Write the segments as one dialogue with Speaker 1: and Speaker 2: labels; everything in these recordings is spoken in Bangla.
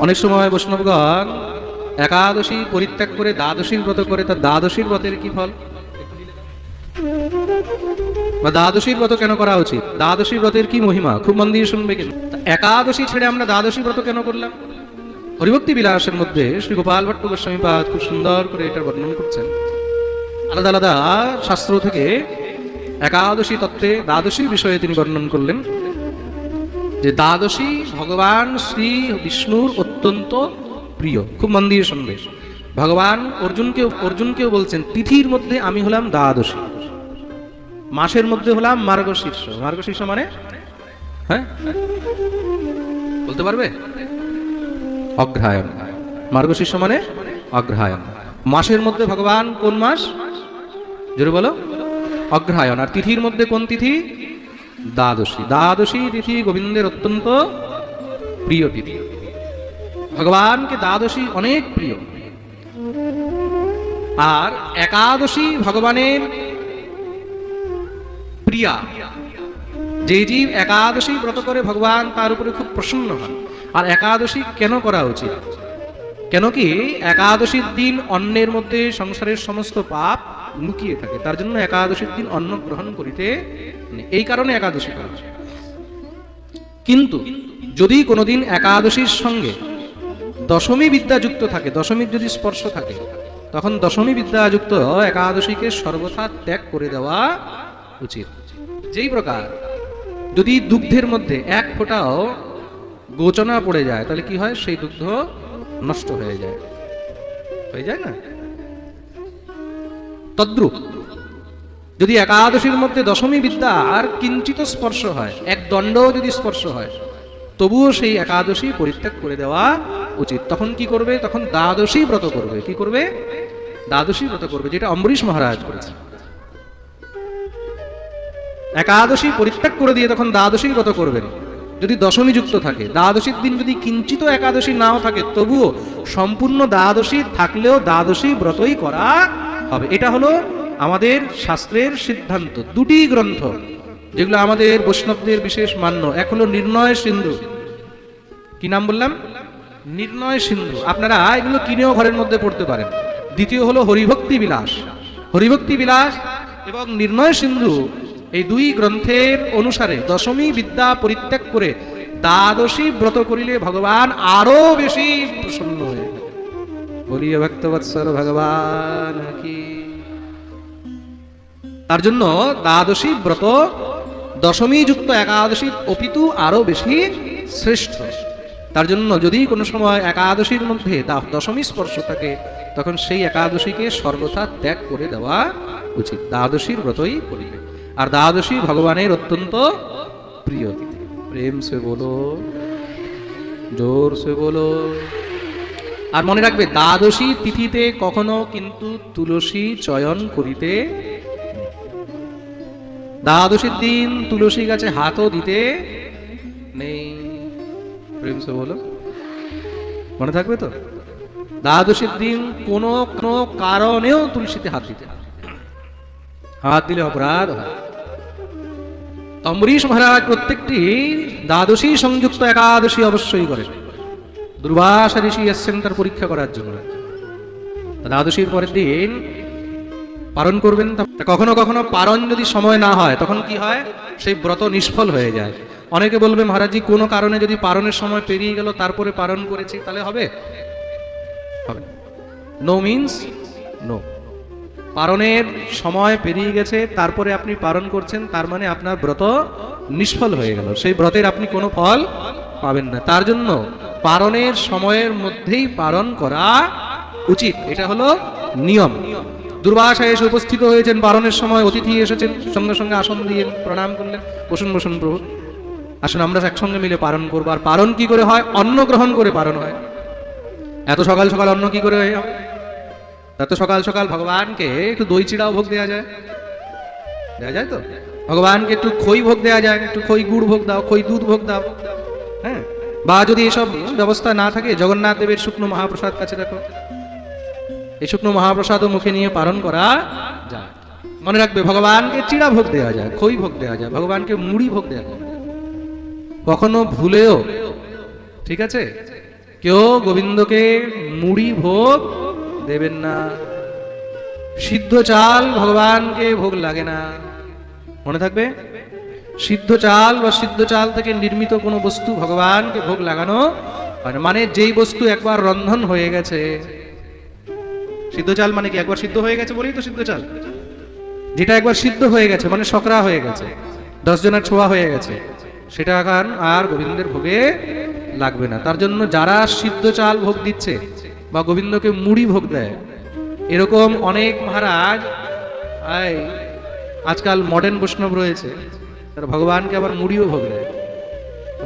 Speaker 1: অনেক সময় বৈষ্ণবগণ একাদশী পরিত্যাগ করে দ্বাদশীর ব্রত করে তার দ্বাদশীর ব্রতের কি ফল? বা দ্বাদশীর ব্রত কেন করা উচিত? দ্বাদশী ব্রতের কি মহিমা? খুব মন দিয়ে শুনবে কিন্তু। একাদশী ছেড়ে আমরা দ্বাদশী ব্রত কেন করলাম? হরিভক্তি বিলাসের মধ্যে শ্রী গোপাল ভট্ট গোস্বামীপাদ খুব সুন্দর করে এটা বর্ণন করছেন। আলাদা আলাদা শাস্ত্র থেকে একাদশী তত্ত্বে দ্বাদশীর বিষয়ে তিনি বর্ণন করলেন। যে দ্বাদশী ভগবান শ্রী বিষ্ণুর অত্যন্ত প্রিয়। খুব মন দিয়ে শুনবে। ভগবান অর্জুনকে, অর্জুনকেও বলছেন, তিথির মধ্যে আমি হলাম দ্বাদশী। মাসের মধ্যে হলাম মার্গশীর্ষ। মার্গশীর্ষ মানে? হ্যাঁ? বলতে পারবে? অগ্রহায়ণ। মার্গশীর্ষ মানে অগ্রহায়ণ। মাসের মধ্যে ভগবান কোন মাস? জোরে বলো। অগ্রহায়ণ। আর তিথির মধ্যে কোন তিথি? দ্বাদশী। দ্বাদশী তিথি গোবিন্দের অত্যন্ত প্রিয় তিথি। ভগবানকে দ্বাদশী অনেক প্রিয়। আর একাদশী ভগবানের প্রিয়া। যে জীব একাদশী ব্রত করে ভগবান তার উপরে খুব প্রসন্ন হন। আর একাদশী কেন করা উচিত? কেন কি একাদশীর দিন অন্যের মধ্যে সংসারের সমস্ত পাপ লুকিয়ে থাকে। তার জন্য একাদশীর দিন অন্ন গ্রহণ করিতে এই কারণে একাদশী করা কিন্তু যদি কোনোদিন একাদশীর সঙ্গে দশমী বিদ্যা যুক্ত থাকে, দশমীর যদি স্পর্শ থাকে, তখন দশমী বিদ্যা যুক্ত একাদশীকে সর্বথা ত্যাগ করে দেওয়া উচিত। যেই প্রকার যদি দুগ্ধের মধ্যে এক ফোঁটাও গোচনা পড়ে যায়, তাহলে কি হয়? সেই দুগ্ধ নষ্ট হয়ে যায়। হয়ে যায় না? তদ্রুপ। যদি একাদশীর মধ্যে দশমী বিদ্যা আর কিঞ্চিত স্পর্শ হয়, এক দণ্ড যদি স্পর্শ হয়, তবুও সেই একাদশী পরিত্যাগ করে দেওয়া উচিত। তখন কি করবে? তখন দ্বাদশী ব্রত করবে। কি করবে? দ্বাদশী ব্রত করবে, যেটা অম্বরীশ মহারাজ করেছে একাদশী পরিত্যাগ করে দিয়ে তখন দ্বাদশী ব্রত করবেন। যদি দশমী যুক্ত থাকে, দ্বাদশীর দিন যদি কিঞ্চিত একাদশী নাও থাকে, তবুও সম্পূর্ণ দ্বাদশী থাকলেও দ্বাদশী ব্রতই করা হবে। এটা হলো আমাদের শাস্ত্রের সিদ্ধান্ত। দুটি গ্রন্থ, যেগুলো আমাদের বৈষ্ণবদের বিশেষ মান্য। এক হলো নির্ণয় সিন্ধু। কি নাম বললাম? নির্ণয় সিন্ধু। আপনারা এগুলো কিনেও ঘরের মধ্যে পড়তে পারেন। দ্বিতীয় হলো হরিভক্তি বিলাস। হরিভক্তি বিলাস এবং নির্ণয় সিন্ধু এই দুই গ্রন্থের অনুসারে দশমী বিদ্যা পরিত্যাগ করে দ্বাদশী ব্রত করিলে ভগবান আরও বেশি প্রসন্ন হয়ে। বলিয়ে ভক্তবৎসর ভগবান কি। তার জন্য দ্বাদশী ব্রত, দশমী যুক্ত একাদশী অপিতু আরও বেশি শ্রেষ্ঠ। তার জন্য যদি কোনো সময় একাদশীর মধ্যে দশমী স্পর্শ থাকে, তখন সেই একাদশীকে সর্বথা ত্যাগ করে দেওয়া উচিত। দ্বাদশীর ব্রতই করিবে। আর দ্বাদশী ভগবানের অত্যন্ত প্রিয় প্রেম সে বলো, জোর সে বলো আর মনে রাখবে, দ্বাদশী তিথিতে কখনো কিন্তু তুলসী চয়ন করিতে দ্বাদশীর দিন তুলসী গাছে হাতও দিতে নেই। বলো। মনে থাকবে তো? দ্বাদশীর দিন কোনো কোনো কারণেও তুলসীতে হাত দিতে হাত দিলে অপরাধ হয়। অম্বরীশ মহারাজ প্রত্যেকটি দ্বাদশী সংযুক্ত একাদশী অবশ্যই করেন। দুর্বাসা ঋষি এসছেন তার পরীক্ষা করার জন্য। দ্বাদশীর পরের দিন পালন করবেন কখনো কখনো পারণ যদি সময় না হয়, তখন কি হয়? সেই ব্রত নিষ্ফল হয়ে যায়। অনেকে বলবে মহারাজজি কোনো কারণে যদি পারণের সময় পেরিয়ে গেল, তারপরে পারণ করেছি, তাহলে হবে? হবে। নো মিন্স নো পারণের সময় পেরিয়ে গেছে, তারপরে আপনি পারণ করছেন, তার মানে আপনার ব্রত নিষ্ফল হয়ে গেল। সেই ব্রতের আপনি কোনো ফল পাবেন না। তার জন্য পারণের সময়ের মধ্যেই পালন করা উচিত। এটা হলো নিয়ম। দুর্বাসা এসে উপস্থিত হয়েছেন পালনের সময় অতিথি এসেছেন, সঙ্গে সঙ্গে আসন দিয়ে প্রণাম করলেন। বসুন বসুন প্রভু। আসুন, আমরা একসঙ্গে মিলে পালন করব। আর পালন কি করে হয়? অন্ন গ্রহণ করে পালন হয়। এত সকাল সকাল অন্ন কি করে হয়? এত সকাল সকাল ভগবানকে একটু দই চিড়াও ভোগ দেওয়া যায়। দেওয়া যায় তো? ভগবানকে একটু খই ভোগ দেওয়া যায়, একটু খই গুড় ভোগ দাও, খই দুধ ভোগ দাও। হ্যাঁ। বা যদি এসব ব্যবস্থা না থাকে, জগন্নাথ দেবের শুকনো মহাপ্রসাদ কাছে দেখো। এই শুকনো মহাপ্রসাদও মুখে নিয়ে পালন করা যায়। মনে রাখবে, ভগবানকে চিড়া ভোগ দেওয়া যায় খই ভোগ দেওয়া যায়, ভগবানকে মুড়ি ভোগ দেওয়া যায়। কখনো ভুলেও, ঠিক আছে? কেউ গোবিন্দকে মুড়ি ভোগ দেবেন না। সিদ্ধ চাল ভগবানকে ভোগ লাগে না। মনে থাকবে? সিদ্ধ চাল বা সিদ্ধ চাল থেকে নির্মিত কোনো বস্তু ভগবানকে ভোগ লাগানো। মানে যেই বস্তু একবার রন্ধন হয়ে গেছে, সিদ্ধ চাল মানে কি একবার সিদ্ধ হয়ে গেছে বলেই তো সিদ্ধ চাল? যেটা একবার সিদ্ধ হয়ে গেছে মানে সকরা হয়ে গেছে দশ জনের ছোঁয়া হয়ে গেছে, সেটা এখন আর গোবিন্দের ভোগে লাগবে না। তার জন্য যারা সিদ্ধ চাল ভোগ দিচ্ছে বা গোবিন্দকে মুড়ি ভোগ দেয়, এরকম অনেক মহারাজ আজকাল মডার্ন বৈষ্ণব রয়েছে। তারা ভগবানকে আবার মুড়িও ভোগ দেয়।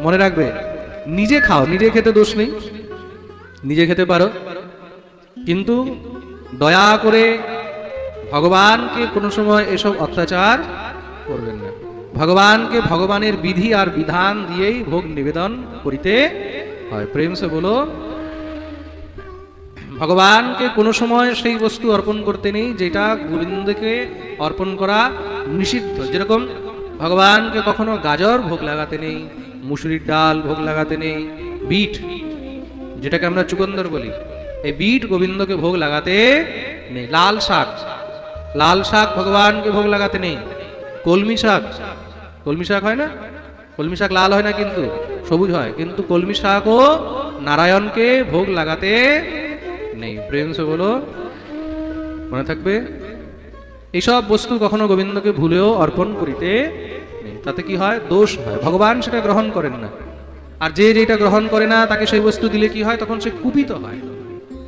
Speaker 1: মনে রাখবে, নিজে খাও, নিজে খেতে দোষ নেই। নিজে খেতে পারো। কিন্তু দয়া করে ভগবানকে কোনো সময় এসব অত্যাচার করবেন না। ভগবানকে ভগবানের বিধি আর বিধান দিয়েই ভোগ নিবেদন করিতে হয়। প্রেম সে বলো, ভগবানকে কোনো সময় সেই বস্তু অর্পণ করতে নেই যেটা গোবিন্দকে অর্পণ করা নিষিদ্ধ। যেরকম ভগবানকে কখনো গাজর ভোগ লাগাতে নেই, মুসুরির ডাল ভোগ লাগাতে নেই, বিট, যেটাকে আমরা চুকন্দর বলি, এই বিট গোবিন্দকে ভোগ লাগাতে নেই। লাল শাক লাল শাক ভগবানকে ভোগ লাগাতে নেই। কলমি শাক কলমি শাক হয় না? কলমি শাক লাল হয় না কিন্তু, সবুজ হয়, কিন্তু কলমি শাকও নারায়ণকে ভোগ লাগাতে নেই। প্রেম বলো, মনে থাকবে? এইসব বস্তু কখনো গোবিন্দকে ভুলেও অর্পণ করিতে নেই তাতে কি হয়? দোষ হয়। ভগবান সেটা গ্রহণ করেন না। আর যে যেটা গ্রহণ করে না, তাকে সেই বস্তু দিলে কি হয়? তখন সে কুপিত হয়।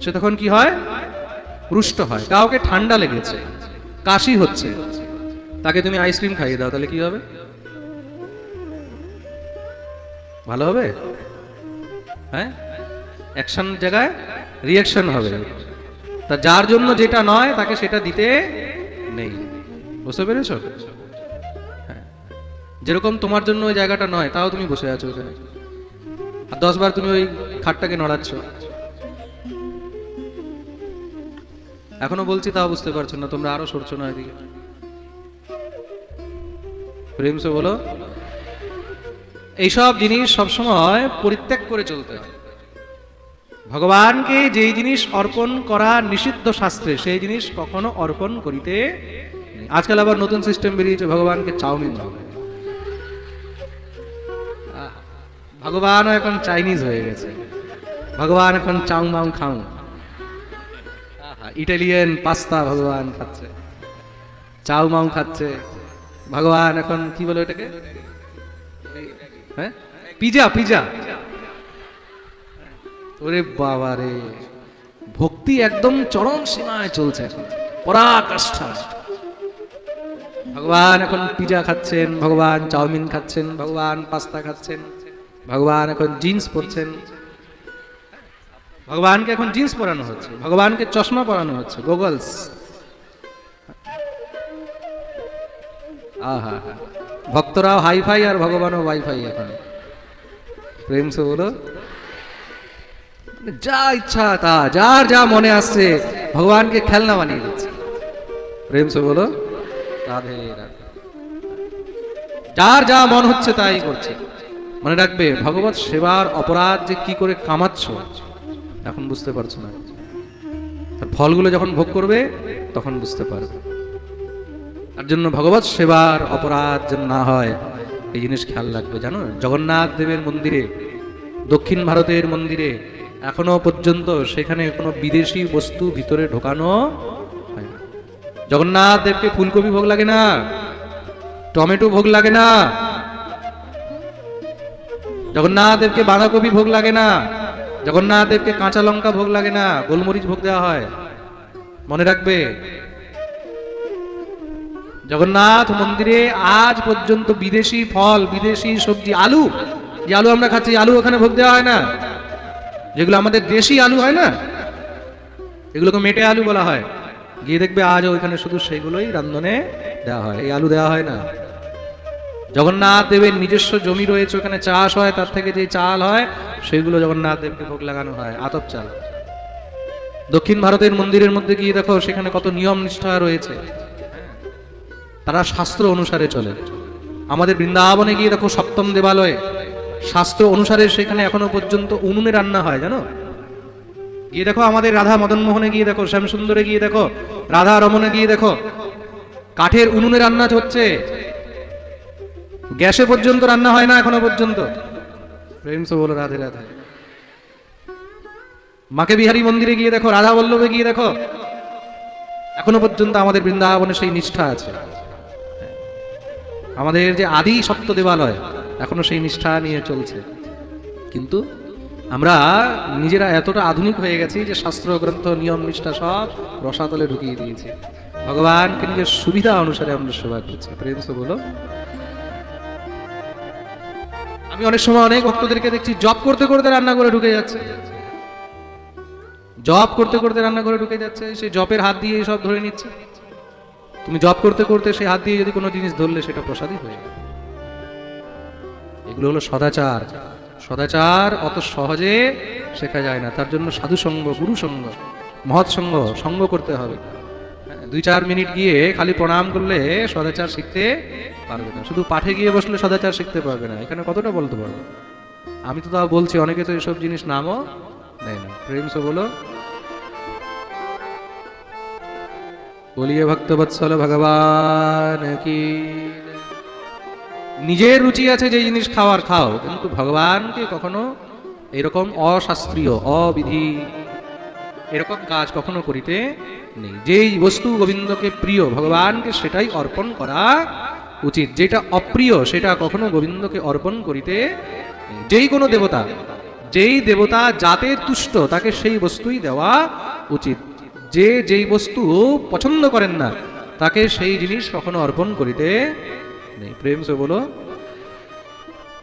Speaker 1: সে তখন কি হয়? রুষ্ট হয়। কাউকে ঠান্ডা লেগেছে, কাশি হচ্ছে। তাকে তুমি আইসক্রিম খাইয়ে দাও, তাহলে কি হবে? ভালো হবে? হ্যাঁ? অ্যাকশন জায়গায় রিয়াকশন হবে। তা যার জন্য যেটা নয়, তাকে সেটা দিতে নেই। বুঝতে পেরেছ। যেরকম তোমার জন্য ওই জায়গাটা নয়, তাও তুমি বসে আছো ওখানে আর দশবার তুমি ওই খাটটাকে নড়াচ্ছ। এখনও বলছি, তাও বুঝতে পারছ না, তোমরা আরও সরছো না এদিকে। বলো, এইসব জিনিস সবসময় পরিত্যাগ করে চলতে ভগবানকে যেই জিনিস অর্পণ করা নিষিদ্ধ শাস্ত্রে, সেই জিনিস কখনো অর্পণ করিতে আজকাল আবার নতুন সিস্টেম বেরিয়েছে, ভগবানকে চাউমিন দাও ভগবানও এখন চাইনিজ হয়ে গেছে। ভগবান এখন চাউ মাউ খাও ইটালিয়ান পাস্তা ভগবান খাচ্ছে। চাউ মাউ খাচ্ছে। ভগবান এখন কি বলে এটাকে হ্যাঁ? Pizza pizza. ওরে বাবা রে। ভক্তি একদম চরম সীমায় চলছে এখন। পরাকাষ্ঠা। ভগবান এখন পিজা খাচ্ছেন, ভগবান চাউমিন খাচ্ছেন, ভগবান পাস্তা খাচ্ছেন। ভগবান এখন জিন্স পরছেন। ভগবানকে এখন জিন্স পরানো হচ্ছে। ভগবানকে চশমা পরানো হচ্ছে গোগলস আহা ভক্তরাও হাইফাই আর ভগবানও ওয়াইফাই এখন। প্রেম সে বলো। যা ইচ্ছা তা, যার যা মনে আসছে, ভগবানকে খেলনা বানিয়ে দিচ্ছে। প্রেম সে বলো। রাধে রাধে। যার যা মন হচ্ছে তাই করছে। মনে রাখবে ভগবত সেবার অপরাধ যে কি করে কামাচ্ছ, এখন বুঝতে পারছ না। তার ফলগুলো যখন ভোগ করবে, তখন বুঝতে পারবে। তার জন্য ভগবত সেবার অপরাধ যেন না হয়, এই জিনিস খেয়াল রাখবে, জানো? জগন্নাথ দেবের মন্দিরে, দক্ষিণ ভারতের মন্দিরে, এখনও পর্যন্ত সেখানে কোনো বিদেশি বস্তু ভিতরে ঢোকানো হয় না। জগন্নাথ দেবকে ফুলকপি ভোগ লাগে না, টমেটো ভোগ লাগে না জগন্নাথ দেবকে বাঁধাকপি ভোগ লাগে না জগন্নাথ দেবকে কাঁচা লঙ্কা ভোগ লাগে না, গোলমরিচ ভোগ দেওয়া হয়। মনে রাখবে, জগন্নাথ মন্দিরে আজ পর্যন্ত বিদেশি ফল, বিদেশি সবজি, আলু, যে আলু আমরা খাচ্ছি, আলু ওখানে ভোগ দেওয়া হয় না। যেগুলো আমাদের দেশি আলু হয় না, এগুলোকে মেটে আলু বলা হয়। গিয়ে দেখবে আজ ওইখানে শুধু সেগুলোই রান্ধনে দেওয়া হয়, এই আলু দেওয়া হয় না। জগন্নাথ দেবের নিজস্ব জমি রয়েছে, ওখানে চাষ হয়, তার থেকে যে চাল হয়, সেগুলো জগন্নাথ দেবকে ভোগ লাগানো হয়, আতপ চাল। দক্ষিণ ভারতের মন্দিরের মধ্যে গিয়ে দেখো, সেখানে কত নিয়ম নিষ্ঠা রয়েছে। তারা শাস্ত্র অনুসারে চলে। আমাদের বৃন্দাবনে গিয়ে দেখো, সপ্তম দেবালয়ে। শাস্ত্র অনুসারে সেখানে এখনও পর্যন্ত উনুনে রান্না হয়, জানো? গিয়ে দেখো, আমাদের রাধা মদন মোহনে গিয়ে দেখো, শ্যামসুন্দরে গিয়ে দেখো, রাধা রমনে গিয়ে দেখো, কাঠের উনুনে রান্না হচ্ছে। গ্যাসে পর্যন্ত রান্না হয় না এখনও পর্যন্ত। প্রেম সে বলো রাধে রাধে। মাকে বিহারী মন্দিরে গিয়ে দেখো রাধা বল্লভে গিয়ে দেখো। এখনও পর্যন্ত আমাদের বৃন্দাবনে সেই নিষ্ঠা আছে। আমাদের যে আদি সপ্ত দেবালয় এখনও সেই নিষ্ঠা নিয়ে চলছে। কিন্তু আমরা নিজেরা এতটা আধুনিক হয়ে গেছি যে শাস্ত্র গ্রন্থ নিয়ম নিষ্ঠা সব রসাতলে ঢুকিয়ে দিয়েছি। ভগবানকে নিজের সুবিধা অনুসারে আমরা সেবা করছি। প্রেম বলো আমি অনেক সময় অনেক ভক্তদেরকে দেখছি জব করতে করতে রান্না করে ঢুকে যাচ্ছে। জব করতে করতে রান্না করে ঢুকে যাচ্ছে সেই জবের হাত দিয়ে সব ধরে নিচ্ছে। তুমি জব করতে করতে সেই হাত দিয়ে যদি কোনো জিনিস ধরলে সেটা প্রসাদই হয়ে যাবে। এগুলো হলো সদাচার। সদাচার অত সহজে শেখা যায় না। তার জন্য সাধু সঙ্গ গুরু সঙ্গ মহৎ সঙ্গ সঙ্গ করতে হবে। হ্যাঁ, দুই চার মিনিট গিয়ে খালি প্রণাম করলে সদাচার শিখতে পারবে না। শুধু পাঠে গিয়ে বসলে সদাচার শিখতে পারবে না। এখানে কতটা বলতে পারবে? আমি তো তাও বলছি, অনেকে তো এসব জিনিস নামও নেয় না। প্রেম সে বলো। বলিয়ে ভক্তবৎসল ভগবান কি। নিজের রুচি আছে যে জিনিস খাওয়ার, খাও। কিন্তু ভগবানকে কখনো এরকম অশাস্ত্রীয়, অবিধি এরকম কাজ কখনো করিতে নেই। যেই বস্তু গোবিন্দকে প্রিয়, ভগবানকে সেটাই অর্পণ করা উচিত। যেটা অপ্রিয়, সেটা কখনো গোবিন্দকে অর্পণ করিতে যেই কোনো দেবতা, যেই দেবতা যাতে তুষ্ট, তাকে সেই বস্তুই দেওয়া উচিত। যে যেই বস্তু পছন্দ করেন না, তাকে সেই জিনিস কখনো অর্পণ করিতে নেই। প্রেম সে বলো,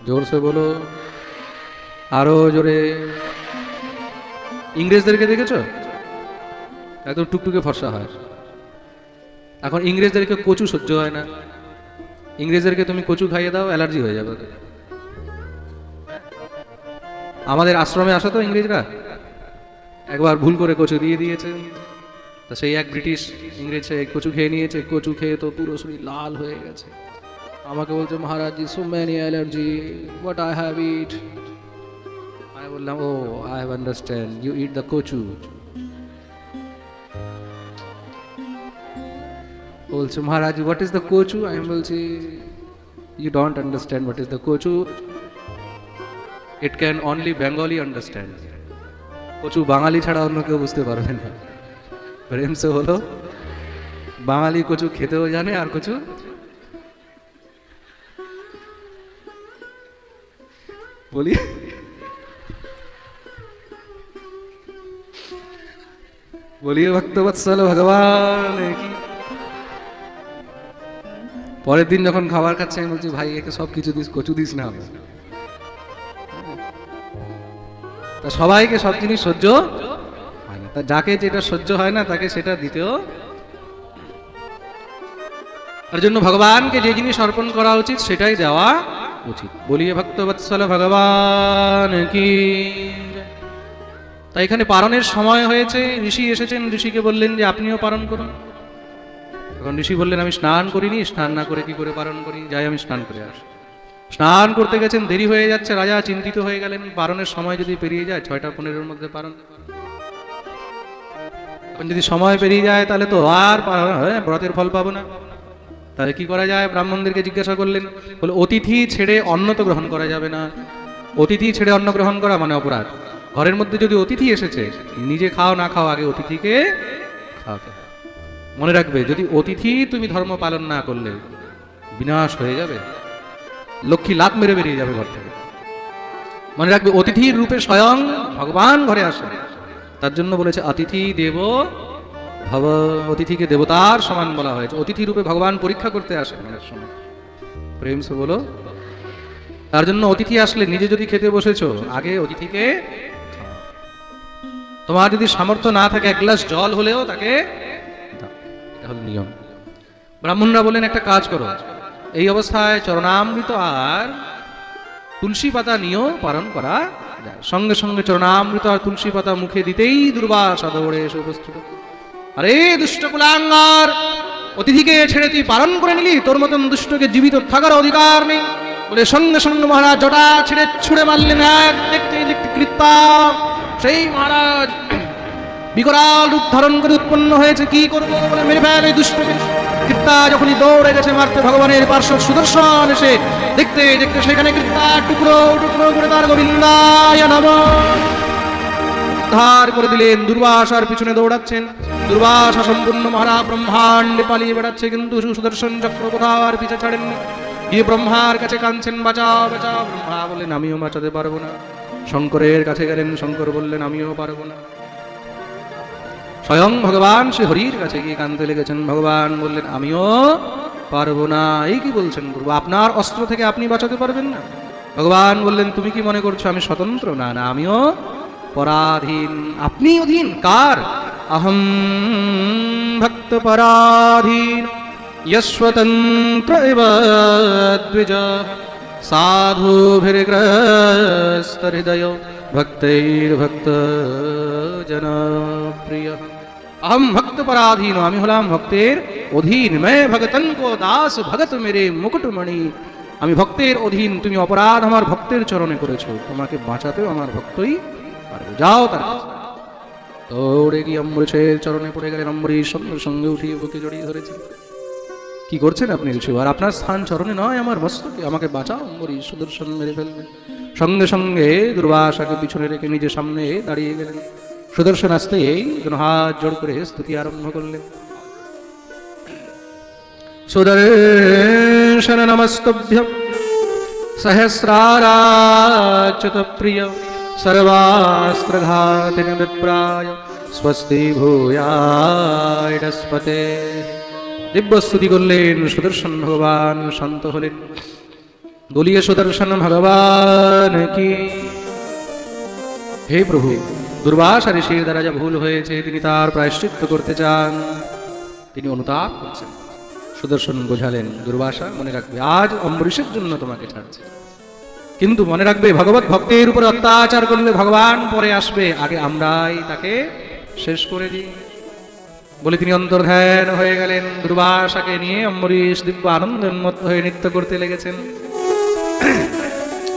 Speaker 1: জোর সে বলো, আরও জোরে। ইংরেজদেরকে দেখেছ? একদম টুকটুকে ফর্সা হয়। এখন ইংরেজদেরকে কচু সহ্য হয় না। ইংরেজদেরকে তুমি কচু খাইয়ে দাও, অ্যালার্জি হয়ে যাবে। আমাদের আশ্রমে আসে তো ইংরেজরা। একবার ভুল করে কচু দিয়ে দিয়েছে। তা সেই এক ব্রিটিশ ইংরেজ সে কচু খেয়ে নিয়েছে। কচু খেয়ে তো পুরো শরীর লাল হয়ে গেছে। আমাকে বলছে, Maharaj ji so many allergy what I have it আমি বললাম ও I have understand you it the kachu. বলছে Maharaj what is the kachu আমি বলছি you don't understand what is the kachu it can only Bengali understand kachu বাঙালি ছাড়া অন্য কেউ বুঝতে পারবে না প্রেম সে হলো বাঙালি কচু খেতেও জানে আর কচু বলি বলিয়ে ভক্তবৎসল ভগবান কি পরের দিন যখন খাবার খাচ্ছে, আমি বলছি, ভাই, একে সব কিছু দিস, কচু দিস না তা সবাইকে সব জিনিস সহ্য হয় না। তা যাকে যেটা সহ্য হয় না, তাকে সেটা দিতেও তার জন্য ভগবানকে যে জিনিস অর্পণ করা উচিত, সেটাই দেওয়া উচিত। বলিয়ে ভক্তবৎসল ভগবান কি তাই এখানে পারণের সময় হয়েছে। ঋষি এসেছেন, ঋষিকে বললেন যে, আপনিও পালন করুন। তখন ঋষি বললেন আমি স্নান করিনি স্নান না করে কি করে পালন করি? যাই আমি স্নান করে আসি। স্নান করতে গেছেন দেরি হয়ে যাচ্ছে রাজা চিন্তিত হয়ে গেলেন। বারণের সময় যদি পেরিয়ে যায় ছয়টা পনেরোর মধ্যে এখন যদি সময় পেরিয়ে যায় তাহলে তো আর হ্যাঁ, ব্রতের ফল পাবো না। তাহলে কি করা যায়? ব্রাহ্মণদেরকে জিজ্ঞাসা করলেন বলে অতিথি ছেড়ে অন্ন তো গ্রহণ করা যাবে না। অতিথি ছেড়ে অন্ন গ্রহণ করা মানে অপরাধ। ঘরের মধ্যে যদি অতিথি এসেছে নিজে খাও না খাও আগে অতিথিকে খাওয়াতে। মনে রাখবে, যদি অতিথি তুমি ধর্ম পালন না করলে, বিনাশ হয়ে যাবে। লক্ষ্মী লাত মেরে বেরিয়ে যাবে ঘর থেকে। মনে রাখবে, অতিথির রূপে স্বয়ং ভগবান ঘরে আসে। তার জন্য বলেছে, অতিথি দেব, ভব, অতিথিকে দেবতার সমান বলা হয়েছে। অতিথি রূপে ভগবান পরীক্ষা করতে আসে অনেক সময়। প্রেম সে বলো, তার জন্য অতিথি আসলে নিজে যদি খেতে বসেছো, আগে অতিথিকে তোমার যদি সামর্থ্য না থাকে, এক গ্লাস জল হলেও তাকে হলো নিয়ম। ব্রাহ্মণরা বলেন একটা কাজ করো। এই অবস্থায় চরণামৃত আর তুলসী পাতা নিয়েও পালন করা যায়। সঙ্গে সঙ্গে চরণামৃত আর তুলসী পাতা মুখে দিতেই দুর্বাসা দৌড়ে এসে উপস্থিত আরে দুষ্ট কুলাঙ্গার অতিথিকে ছেড়ে তুই পালন করে নিলি? তোর মতন দুষ্টকে জীবিত থাকার অধিকার নেই। বলে সঙ্গে সঙ্গে মহারাজ জটা ছেড়ে ছুড়ে মারলেন এক, দেখতে দেখতে কৃপা সেই মহারাজ বিকরাল রূপ ধারণ করে উৎপন্ন হয়েছে। কি করব মেরে ফেলে দুষ্ট কৃত্তা যখনই দৌড়ে গেছে, মারতে ভগবানের পার্শ্ব সুদর্শন এসে দেখতে দেখতে সেখানে কৃত্তা টুকরো টুকরো করে তার গোবিন্দায় নম। উদ্ধার করে দিলেন, দুর্বাসার পিছনে দৌড়াচ্ছেন। দুর্বাসা সম্পূর্ণ মহারা ব্রহ্মাণ্ডে পালিয়ে বেড়াচ্ছে, কিন্তু সুদর্শন চক্র কোথাও আর পিছে ছাড়েননি। গিয়ে ব্রহ্মার কাছে কাঁদছেন, বাঁচাও বাঁচাও। ব্রহ্মা বললেন, আমিও বাঁচাতে পারব না। শঙ্করের কাছে গেলেন, শঙ্কর বললেন, আমিও পারব না। স্বয়ং ভগবান সে হরির কাছে গিয়ে কানতে লেগেছেন। ভগবান বললেন, আমিও পারব না। এই কি বলছেন গুরু? আপনার অস্ত্র থেকে আপনি বাঁচাতে পারবেন না। ভগবান বললেন, তুমি কি মনে করছ আমি স্বতন্ত্র? না না, আমিও পরাধীন। আপনি অধীন? কার? অহম ভক্ত পরাধীন। যস্বতন্ত্র এব দ্বিজ। সাধুভির্গ্রস্ত হৃদয় আহম ভক্ত পরাধীন আমি হলাম ভক্তের অধীন মে ভগতন কো দাস ভগত মেরে মুকুটমণি আমি ভক্তের অধীন তুমি অপরাধ আমার ভক্তের চরণে করেছ তোমাকে বাঁচাতেও আমার ভক্তই পারবে যাও তার দৌড়ে গিয়ে অম্বরীশের চরণে পড়ে গেলেন অম্বরীশ সঙ্গে সঙ্গে উঠিয়ে বুকে জড়িয়ে ধরেছে কি করছেন আপনি কিছু আর আপনার স্থান চরণে নয়, আমার মস্তকে আমাকে বাঁচাও অম্বরীশ সুদর্শন মেরে ফেলবে। সঙ্গে সঙ্গে দুর্বাসাকে পিছনে রেখে নিজের সামনে দাঁড়িয়ে গেলেন। সুদর্শন আসতেই যেন হাত জোড় করে স্তুতি আরম্ভ করলেন। সুদর্শন নমস্তভ্যম সহস্রারাচ্যুত প্রিয়। সর্বাস্ত্রঘাতিন বিপ্রায় স্বস্তি ভূয়াস্পতে দিব্য স্তুতি করলেন সুদর্শন ভগবান, শান্ত হলেন। বলিয়ে সুদর্শন ভগবান কি? হে প্রভু দুর্বাসা ঋষির দ্বারা যা ভুল হয়েছে, তিনি তার প্রায়শ্চিত্ত করতে চান। তিনি অনুতাপ করছেন। সুদর্শন বোঝালেন, দুর্বাসা, মনে রাখবে, আজ অম্বরীশের জন্য তোমাকে ছাড়ছে। কিন্তু মনে রাখবে, ভগবত ভক্তের উপরে অত্যাচার করলে ভগবান পরে আসবে। আগে আমরাই তাকে শেষ করে দিই। বলে তিনি অন্তর্ধ্যান হয়ে গেলেন। দুর্বাসাকে নিয়ে অম্বরীশ দিব্য আনন্দ উন্মত্ত হয়ে নৃত্য করতে লেগেছেন।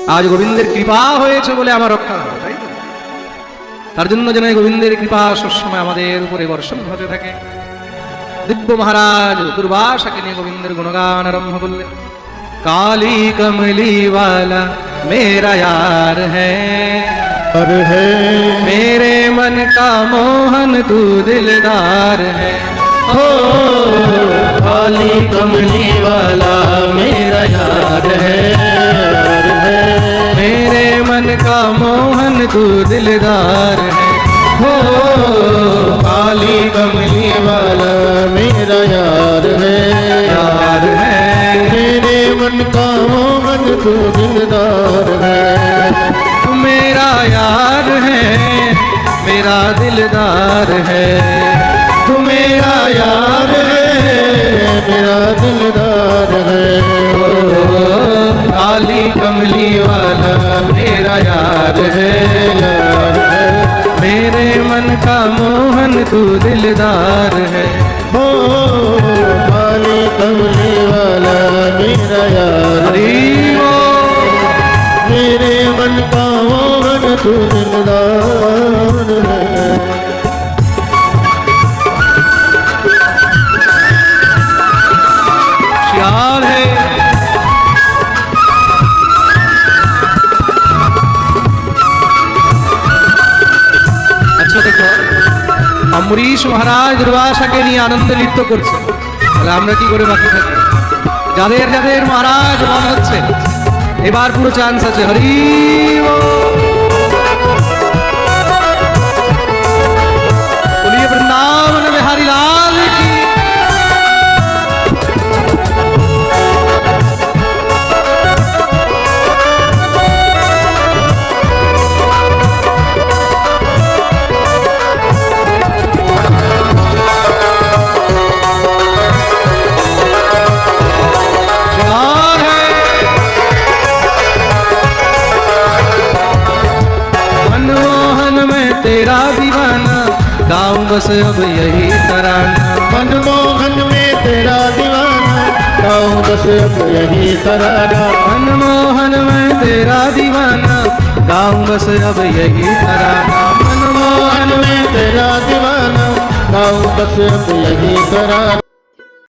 Speaker 1: আজ গোবিন্দের কৃপা হয়েছে বলে আমার রক্ষা হলো তাই? তার জন্য যেন এই গোবিন্দের কৃপা সবসময় আমাদের উপরে বর্ষণ হতে থাকে দিব্য মহারাজ দুর্বাসাকে নিয়ে গোবিন্দের গুণগান আরম্ভ করলেন কালী কমলি वाला मेरा यार है
Speaker 2: और है
Speaker 1: मेरे मन का मोहन तू दिलदार है
Speaker 2: हो काली कमली वाला मेरा यार है और
Speaker 1: मेरे मन का मोहन तू दिलदार है।
Speaker 2: हो, काली कमली वाला मेरा यार है।
Speaker 1: यार है।
Speaker 2: मेरे मन का मोहन तू दिलदार है।
Speaker 1: तू मेरा यार है, मेरा दिलदार है।
Speaker 2: तू मेरा यार है, मेरा दिलदार
Speaker 1: काली कमली वाला मेरा यार है। मेरे मन का मोहन तू दिलदार है।
Speaker 2: हो काली कमली वाला मेरा यार मेरे मन का मोहन तू दिलदार है।
Speaker 1: অম্বরীশ মহারাজ দুর্বাসাকে নিয়ে আনন্দে লিপ্ত করছে। তাহলে আমরা কি করে বাকি থাকি? যাদের যাদের মহারাজ মন হচ্ছে, এবার পুরো চান্স আছে। হরি बस अब यही तराना
Speaker 2: मनमोहन में तेरा दीवाना। गाऊं बस अब यही तराना
Speaker 1: मनमोहन में तेरा दीवाना। गाँव बस अब यही तराना
Speaker 2: मनमोहन में तेरा दीवाना। गाँव बस अब यही तराना